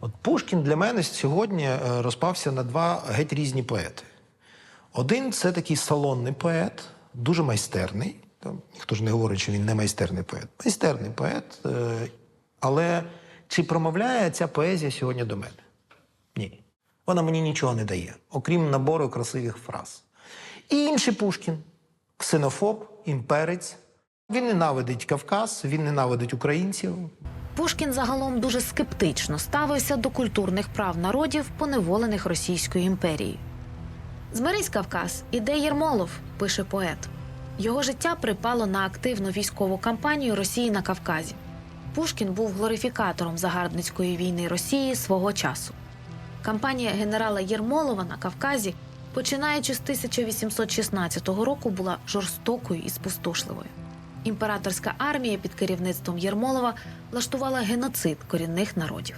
От Пушкін для мене сьогодні е, розпався на два геть різні поети. Один це такий салонний поет, дуже майстерний. Там, ніхто ж не говорить, що він не майстерний поет. Майстерний поет. Е, але чи промовляє ця поезія сьогодні до мене? Ні. Вона мені нічого не дає, окрім набору красивих фраз. І інший Пушкін ксенофоб, імперець. Він ненавидить Кавказ, він ненавидить українців. Пушкін загалом дуже скептично ставився до культурних прав народів, поневолених Російською імперією. Змирись Кавказ, іде Єрмолов, пише поет. Його життя припало на активну військову кампанію Росії на Кавказі. Пушкін був глорифікатором загарбницької війни Росії свого часу. Кампанія генерала Єрмолова на Кавказі, починаючи з 1816 року, була жорстокою і спустошливою. Імператорська армія під керівництвом Єрмолова влаштувала геноцид корінних народів.